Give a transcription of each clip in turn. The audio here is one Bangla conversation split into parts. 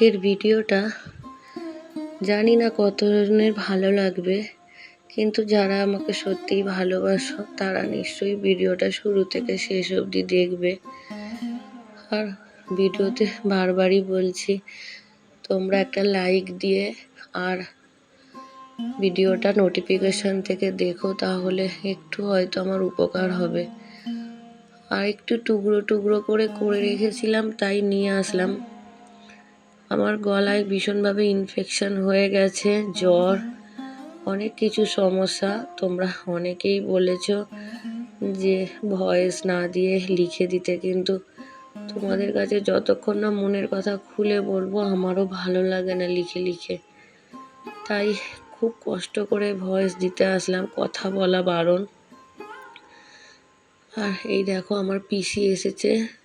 আজকের ভিডিওটা জানি না কত জনের ভালো লাগবে, কিন্তু যারা আমাকে সত্যিই ভালোবাসো তারা নিশ্চয়ই ভিডিওটা শুরু থেকে শেষ অবধি দেখবে। আর ভিডিওতে বারবারই বলছি, তোমরা একটা লাইক দিয়ে আর ভিডিওটা নোটিফিকেশন থেকে দেখো, তাহলে একটু হয়তো আমার উপকার হবে। আর একটু টুকরো টুকরো করে করে রেখেছিলাম, তাই নিয়ে আসলাম। আমার গলায় ভীষণভাবে ইনফেকশন হয়ে গেছে, জ্বর, অনেক কিছু সমস্যা। তোমরা অনেকেই বলেছ যে ভয়েস না দিয়ে লিখে দিতে, কিন্তু তোমাদের কাছে যতক্ষণ না মনের কথা খুলে বলব, আমারও ভালো লাগে না লিখে লিখে। তাই খুব কষ্ট করে ভয়েস দিতে আসলাম, কথা বলা বারণ। আর এই দেখো, আমার পিসি এসেছে।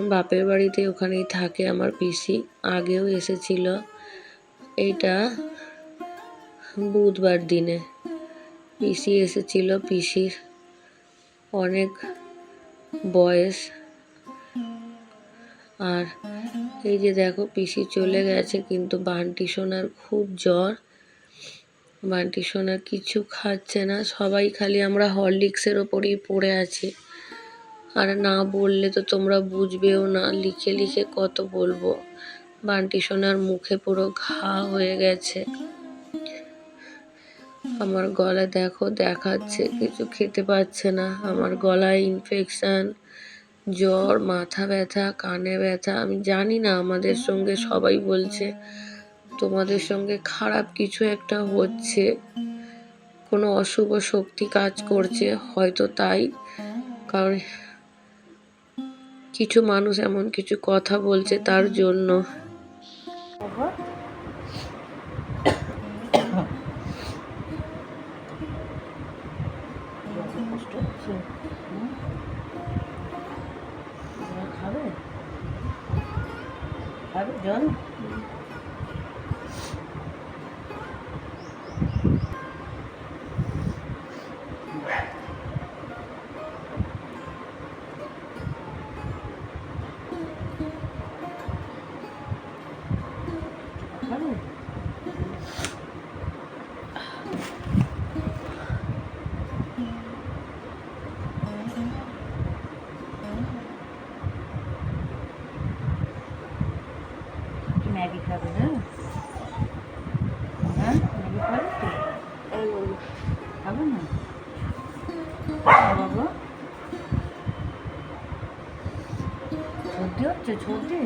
বাপের বাড়িতে ওখানেই থাকে আমার পিসি। আগেও এসেছিল এইটা বুধবার দিনে। পিসি এসেছিল, পিসির অনেক বয়স। আর এই যে দেখো, পিসি চলে গেছে, কিন্তু বান্টি সোনার খুব জ্বর। বান্টি সোনা কিছু খাচ্ছে না, সবাই খালি আমরা হরলিক্সের ওপরেই পড়ে আছি। আর না বললে তো তোমরা বুঝবেও না। লিখে লিখে কত বলব? বান্টি সোনার মুখে পুরো ঘা হয়ে গেছে। আমার গলা দেখো, দেখাচ্ছে, কিছু খেতে পাচ্ছে না। আমার গলায় ইনফেকশন জ্বর, মাথা ব্যথা, কানে ব্যথা। আমি জানি না, আমাদের সঙ্গে সবাই বলছে, তোমাদের সঙ্গে খারাপ কিছু একটা হচ্ছে। কোনো অশুভ শক্তি কাজ করছে, হয়তো তাই। কারণ কিছু মানুষ এমন কিছু কথা বলছে তার জন্য? খাবে সর্দি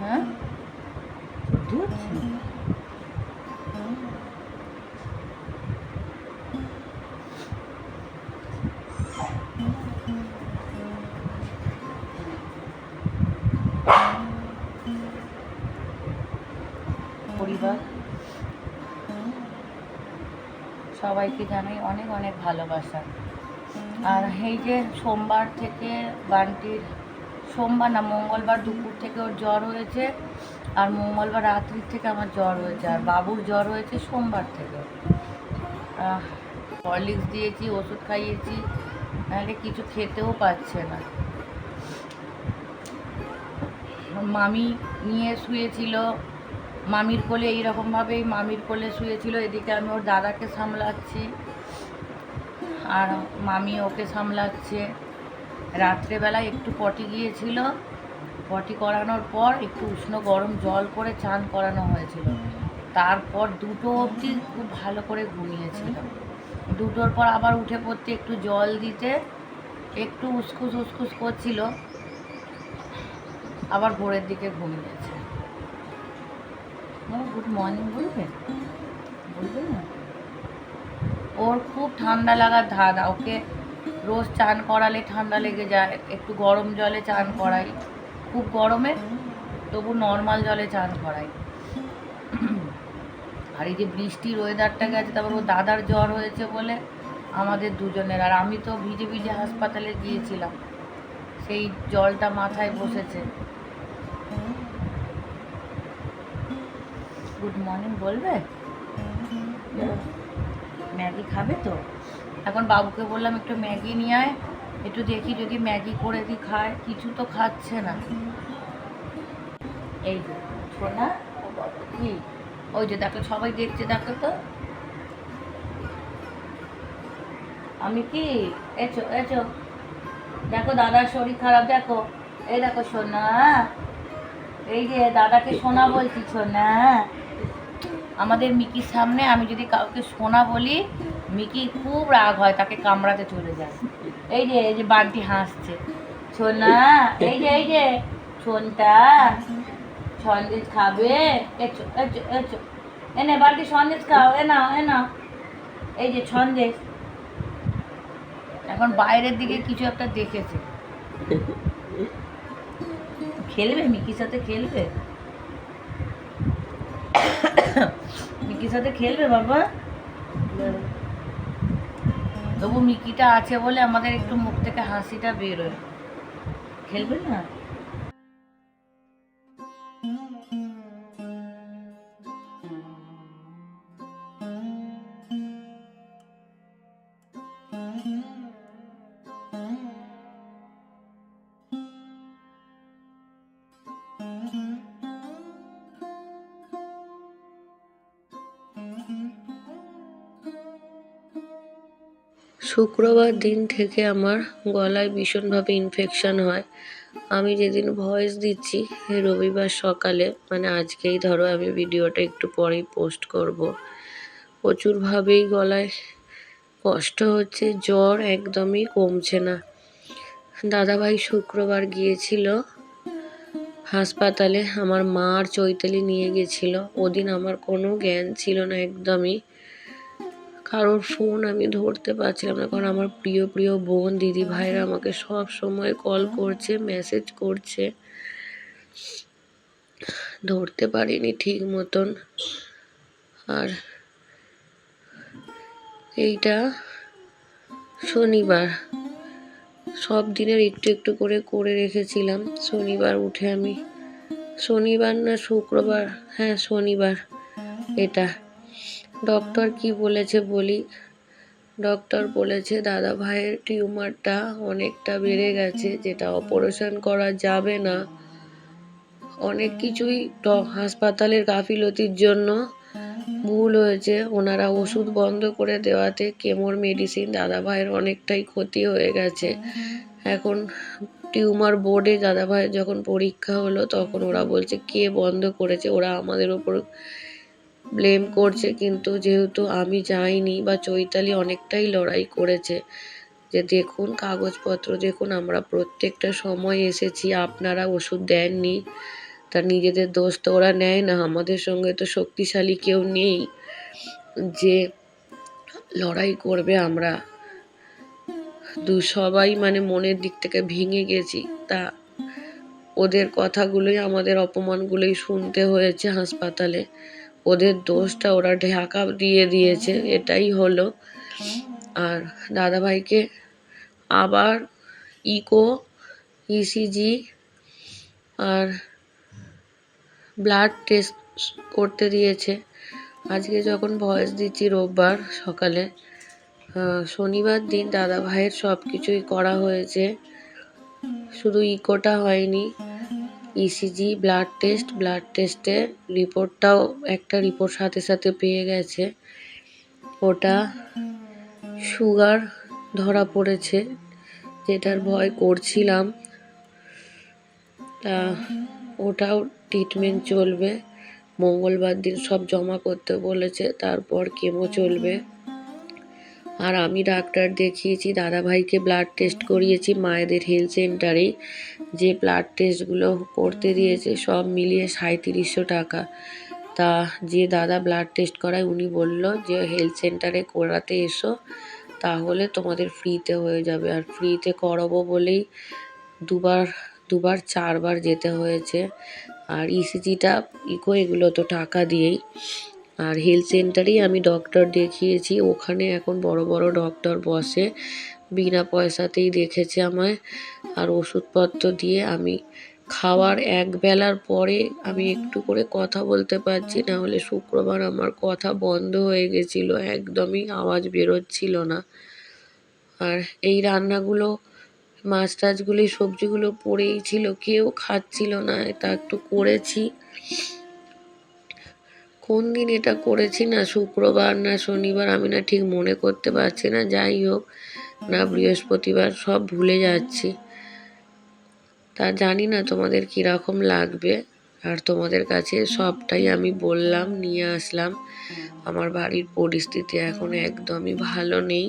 হ্যাঁ? পরিবার? সবাইকে জানাই অনেক অনেক ভালোবাসা। আর এই যে সোমবার থেকে বান্টির সোমবার না, মঙ্গলবার দুপুর থেকে ওর জ্বর হয়েছে আর মঙ্গলবার রাত্রির থেকে আমার জ্বর হয়েছে আর বাবুর জ্বর হয়েছে সোমবার থেকে। হরলিক্স দিয়েছি, ওষুধ খাইয়েছি, নাহলে কিছু খেতেও পাচ্ছে না। মামি নিয়ে শুয়েছিল, মামির কোলে এইরকমভাবেই মামির কোলে শুয়েছিল, এদিকে আমি ওর দাদাকে সামলাচ্ছি আর মামি ওকে সামলাচ্ছে। রাত্রেবেলায় একটু পটি গিয়েছিল। পটি করানোর পর একটু উষ্ণ গরম জল করে চান করানো হয়েছিল। তারপর দুটো অবধি খুব ভালো করে ঘুমিয়েছিল। দুটোর পর আবার উঠে পড়তে একটু জল দিতে, একটু উসকুস উসকুস করছিল। আবার ভোরের দিকে ঘুমিয়েছে। গুড মর্নিং বলবে? বলবে না? ওর খুব ঠান্ডা লাগার ধাঁধা। ওকে রোজ চান করালে ঠান্ডা লেগে যায়, একটু গরম জলে চান করাই। খুব গরমে তবু নর্মাল জলে চান করাই। আর এই যে বৃষ্টির ওয়েদারটা গেছে, তারপর ও দাদার জ্বর হয়েছে বলে আমাদের দুজনের। আর আমি তো ভিজে ভিজে হাসপাতালে গিয়েছিলাম, সেই জলটা মাথায় বসেছে। গুড মর্নিং বলবে? ম্যাগি খাবে তো? এখন বাবুকে বললাম, একটু ম্যাগি নিয়ে আয়, একটু দেখি যদি ম্যাগি করে দিই খায়। কিছু তো খাচ্ছে না। এই সোনা, কি? ওই যে দেখো, সবাই দেখছে, দেখো তো। আমি কি? এছো এছো দেখো, দাদার শরীর খারাপ, দেখো। এই দেখো, সোনা। এই যে, দাদাকে সোনা বলছি, সোনা। আমাদের মিকির সামনে আমি যদি কাউকে সোনা বলি মিকি খুব রাগ হয়, তাকে কামড়াতে চলে যায়। এই যে এই যে বান্টি হাসছে। সোনা এই যে এই যে সোনটা সন্দেশ খাবে? এনে বান্টি, সন্দেশ খাও, এ নাও এ নাও। এই যে, সন্দেশ। এখন বাইরের দিকে কিছু একটা দেখেছে। খেলবে? মিকির সাথে খেলবে? মিকির সাথে খেলবে বাবা? তবু মিকিটা আছে বলে আমাদের একটু মুখ থেকে হাসিটা বেরোয়। খেলবে না? শুক্রবার দিন থেকে আমার গলায় ভীষণভাবে ইনফেকশান হয়। আমি যেদিন ভয়েস দিচ্ছি, রবিবার সকালে মানে আজকেই ধরো আমি ভিডিওটা একটু পরেই পোস্ট করব। প্রচুরভাবেই গলায় কষ্ট হচ্ছে, জ্বর একদমই কমছে না। দাদাভাই শুক্রবার গিয়েছিল হাসপাতালে, আমার মা আর চৈতালি নিয়ে গেছিল। ওদিন আমার কোনো জ্ঞান ছিল না একদমই। কারোর ফোন আমি ধরতে পারছিলাম না। কারণ আমার প্রিয় প্রিয় বোন, দিদি ভাইরা আমাকে সব সময় কল করছে মেসেজ করছে। ধরতে পারিনি ঠিক মতন। আর এইটা শনিবার। সব দিনের একটু একটু করে করে রেখেছিলাম। শনিবার উঠে আমি, শনিবার না শুক্রবার? হ্যাঁ শনিবার। এটা। ডক্টর কি বলেছে বলি? ডক্টর বলেছে দাদা ভাইয়ের টিউমারটা অনেকটা বেড়ে গেছে, যেটা অপারেশন করা যাবে না। অনেক কিছুই হাসপাতালের গাফিলতির জন্য ভুল হয়েছে। ওনারা ওষুধ বন্ধ করে দেওয়াতে কেমোর মেডিসিন দাদা ভাইয়ের অনেকটাই ক্ষতি হয়ে গেছে। এখন টিউমার বোর্ডে দাদা ভাইয়ের যখন পরীক্ষা হলো, তখন ওরা বলছে, কে বন্ধ করেছে? ওরা আমাদের ওপর ব্লেম করছে, কিন্তু যেহেতু আমি যাইনি বা চৈতালি অনেকটাই লড়াই করেছে, যে দেখুন কাগজপত্র, দেখুন আমরা প্রত্যেকটা সময় এসেছি, আপনারা ওষুধ দেননি, তা নিজেদের দোষ তো ওরা নেয় না, আমাদের সঙ্গে তো শক্তিশালী কেউ নেই, যে লড়াই করবে আমরা। দু সবাই মানে মনের দিক থেকে ভেঙে গেছি, তা ওদের কথাগুলোই, আমাদের অপমানগুলোই শুনতে হয়েছে হাসপাতালে। ওদের দোষটা ওরা ঢাকা দিয়ে দিয়েছে, এটাই হলো। আর দাদাভাইকে আবার ইকো, ইসিজি আর ব্লাড টেস্ট করতে দিয়েছে। আজকে যখন ভয়েস দিচ্ছি রোববার সকালে শনিবার দিন দাদা ভাইয়ের সব কিছুই করা হয়েছে। শুধু ইকোটা হয়নি ইসিজি ব্লাড টেস্ট ব্লাড টেস্টে রিপোর্টটাও একটা রিপোর্ট সাথে সাথে পেয়ে গেছে। ওটা সুগার ধরা পড়েছে, যেটার ভয় করছিলাম। তা ওটাও ট্রিটমেন্ট চলবে। মঙ্গলবার দিন সব জমা করতে বলেছে, তারপর কেমো চলবে। আর আমি ডাক্তার দেখিয়েছি, দাদাভাইকে ব্লাড টেস্ট করিয়েছি মায়েদের হেলথ সেন্টারে যে ব্লাড টেস্টগুলো করতে দিয়েছে সব মিলিয়ে সাঁত্রিশশো টাকা। তা যে দাদা ব্লাড টেস্ট করায় উনি বলল যে হেলথ সেন্টারে করাতে এসো, তাহলে তোমাদের ফ্রিতে হয়ে যাবে। আর ফ্রিতে করাবো বলেই দুবার দুবার, চারবার যেতে হয়েছে। আর ইসিজিটা ইকো এগুলো তো টাকা দিয়েই। আর হেলথ সেন্টারেই আমি ডক্টর দেখিয়েছি। ওখানে এখন বড় বড় ডক্টর বসে। বিনা পয়সাতেই দেখেছে আমায়। আর ওষুধপত্র দিয়ে আমি খাওয়ার এক বেলার পরে আমি একটু করে কথা বলতে পারছি না হলে শুক্রবার আমার কথা বন্ধ হয়ে গেছিল। একদমই আওয়াজ বেরোচ্ছিল না। আর এই রান্নাগুলো মাছ টাছগুলি সবজিগুলো পড়েই ছিল। কেউ খাচ্ছিল না। এটা একটু করেছি। কোন দিন এটা করেছি না শুক্রবার না শনিবার আমি না ঠিক মনে করতে পারছি না। যাই হোক, না বৃহস্পতিবার সব ভুলে যাচ্ছি। তা জানি না তোমাদের কীরকম লাগবে। আর তোমাদের কাছে সবটাই আমি বললাম, নিয়ে আসলাম। আমার বাড়ির পরিস্থিতি এখন একদমই ভালো নেই।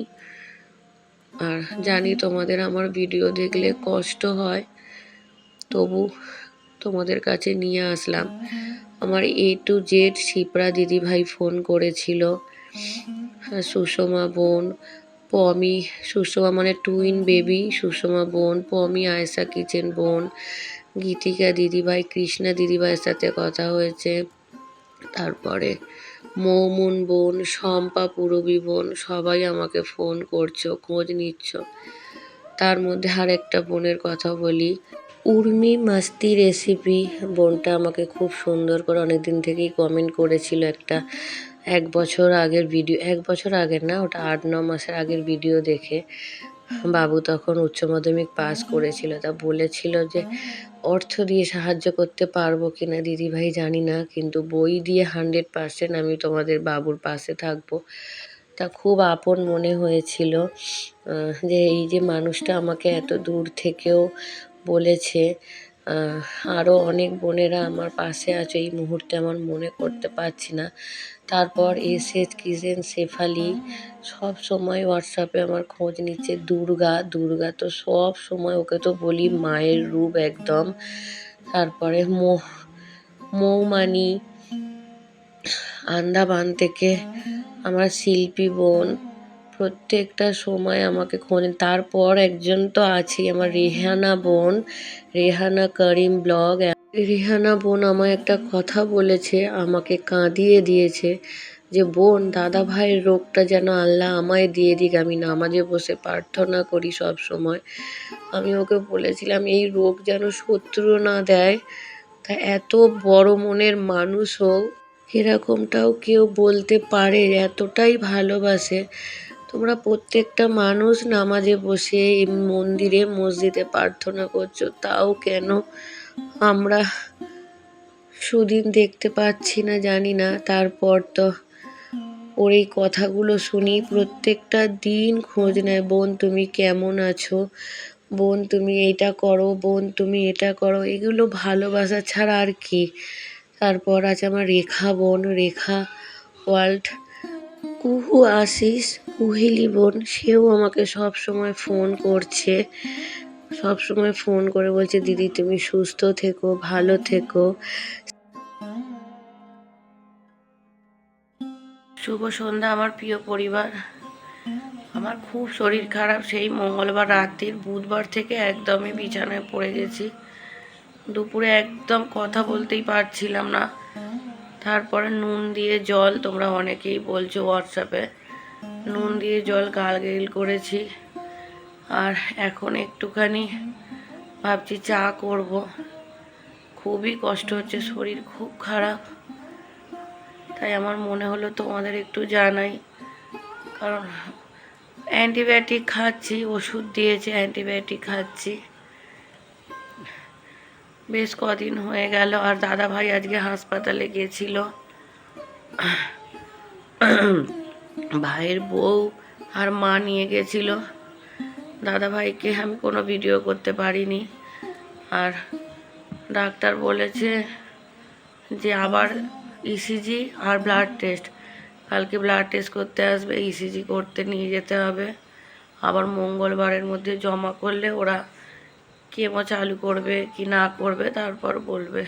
আর জানি তোমাদের আমার ভিডিও দেখলে কষ্ট হয়, তবু তোমাদের কাছে নিয়ে আসলাম। আমার এ টু জেড শিপ্রা দিদিভাই ফোন করেছিল। হ্যাঁ, সুষমা বোন পমি সুষমা মানে টুইন বেবি সুষমা বোন পমি আয়েশা কিচেন বোন গীতিকা দিদিভাই কৃষ্ণা দিদিভাইয়ের সাথে কথা হয়েছে। তারপরে মৌমুন বোন শম্পা পুরবী বোন সবাই আমাকে ফোন করছ খোঁজ নিচ্ছ। তার মধ্যে আর একটা বোনের কথা বলি। উর্মি মাস্তি রেসিপি বোনটা আমাকে খুব সুন্দর করে অনেক দিন থেকেই কমেন্ট করেছিল একটা এক বছর আগের ভিডিও এক বছর আগের না, ওটা আট, ন মাসের আগের ভিডিও দেখে। বাবু তখন উচ্চ মাধ্যমিক পাস করেছিল, তা বলেছিল যে, অর্থ দিয়ে সাহায্য করতে পারব কি কিনা দিদিভাই জানি না, কিন্তু বই দিয়ে হান্ড্রেড পার্সেন্ট আমি তোমাদের বাবুর পাশে থাকব। তা খুব আপন মনে হয়েছিল যে এই যে মানুষটা আমাকে এত দূর থেকেও বলেছে আরও অনেক বোনেরা আমার পাশে আছে, এই মুহূর্তে আমার মনে করতে পারছি না। তারপর এস এস কিচেন শেফালি, সব সময় হোয়াটসঅ্যাপে আমার খোঁজ নিচ্ছে। দুর্গা দুর্গা তো সব সময় ওকে তো বলি মায়ের রূপ একদম। তারপরে মৌ মৌমানি, আন্দামান থেকে আমার শিল্পী বোন প্রত্যেকটা সময় আমাকে খোঁজ। তারপর একজন তো আছেই আমার রেহানা বোন, রেহানা করিম ব্লগ। রেহানা বোন আমায় একটা কথা বলেছে, আমাকে কাঁদিয়ে দিয়েছে যে, বোন, দাদা ভাইয়ের রোগটা যেন আল্লাহ আমায় দিয়ে দিক, আমি নামাজে বসে প্রার্থনা করি সব সময়। আমি ওকে বলেছিলাম, এই রোগ যেন শত্রু না দেয়, তা এত বড় মনের মানুষ হোক, এরকমটাও কেউ বলতে পারে, এতটাই ভালোবাসে। তোমরা প্রত্যেকটা মানুষ নামাজে বসে মন্দিরে মসজিদে প্রার্থনা করছ, তাও কেন আমরা সুদিন দেখতে পাচ্ছি না জানি না। তারপর তো ওর এই কথাগুলো শুনি, প্রত্যেকটা দিন খোঁজ নেয়, বোন, তুমি কেমন আছো? বোন, তুমি এটা করো, বোন, তুমি এটা করো। এগুলো ভালোবাসা ছাড়া আর কি। তারপর আছে আমার রেখা বোন, রেখা ওয়ার্ল্ড। কুহু আশিস, কুহিলি বোন, সেও আমাকে সব সময় ফোন করছে। সব সময় ফোন করে বলছে, দিদি, তুমি সুস্থ থেকো, ভালো থেকো। শুভ সন্ধ্যা, আমার প্রিয় পরিবার। আমার খুব শরীর খারাপ, সেই মঙ্গলবার রাত্রির বুধবার থেকে একদমই বিছানায় পড়ে গেছি। দুপুরে একদম কথা বলতেই পারছিলাম না। তারপরে নুন দিয়ে জল, তোমরা অনেকেই বলছো হোয়াটসঅ্যাপে নুন দিয়ে জল গালগেল করেছি। আর এখন একটুখানি ভাবছি চা করব। খুবই কষ্ট হচ্ছে, শরীর খুব খারাপ। তাই আমার মনে হলো তোমাদের একটু জানাই। কারণ অ্যান্টিবায়োটিক খাচ্ছি, ওষুধ দিয়েছে, অ্যান্টিবায়োটিক খাচ্ছি। বেশ কদিন হয়ে গেল আর দাদা ভাই আজকে হাসপাতালে গিয়েছিল। ভাইয়ের বউ আর মা নিয়ে গেছিল। দাদা ভাইকে আমি কোনো ভিডিও করতে পারিনি। আর ডাক্তার বলেছে যে আবার ইসিজি আর ব্লাড টেস্ট কালকে ব্লাড টেস্ট করতে আসবে ইসিজি করতে নিয়ে যেতে হবে। আবার মঙ্গলবারের মধ্যে জমা করলে ওরা কেমো চালু করবে, কি না করবে, তারপর বলবে।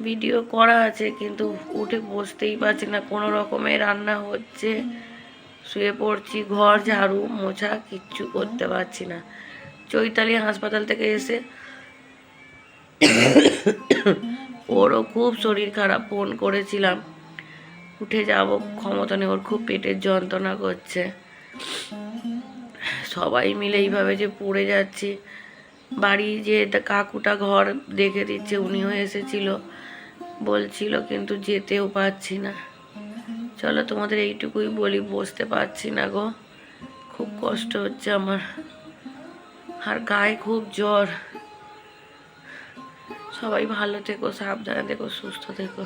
ভিডিও করা আছে, কিন্তু উঠে বসতেই পারছি না। কোনো রকমে রান্না হচ্ছে, শুয়ে পড়ছি, ঘর, ঝাড়ু, মোছা, কিচ্ছু করতে পারছি না। চৈতালি হাসপাতাল থেকে এসে ওরও খুব শরীর খারাপ, ফোন করেছিলাম। উঠে যাব, ক্ষমতা নেই, ওর খুব পেটের যন্ত্রণা করছে। সবাই মিলে এইভাবে যে পড়ে যাচ্ছি। বাড়ি যে কাকুটা ঘর দেখে দিচ্ছে উনিও এসেছিল। বলছিল কিন্তু যেতেও পারছি না। চলো তোমাদের এইটুকুই বলি বসতে পারছি না গো। খুব কষ্ট হচ্ছে আমার। আর গায়ে খুব জ্বর। সবাই ভালো থেকো সাবধানে থেকো সুস্থ থেকো।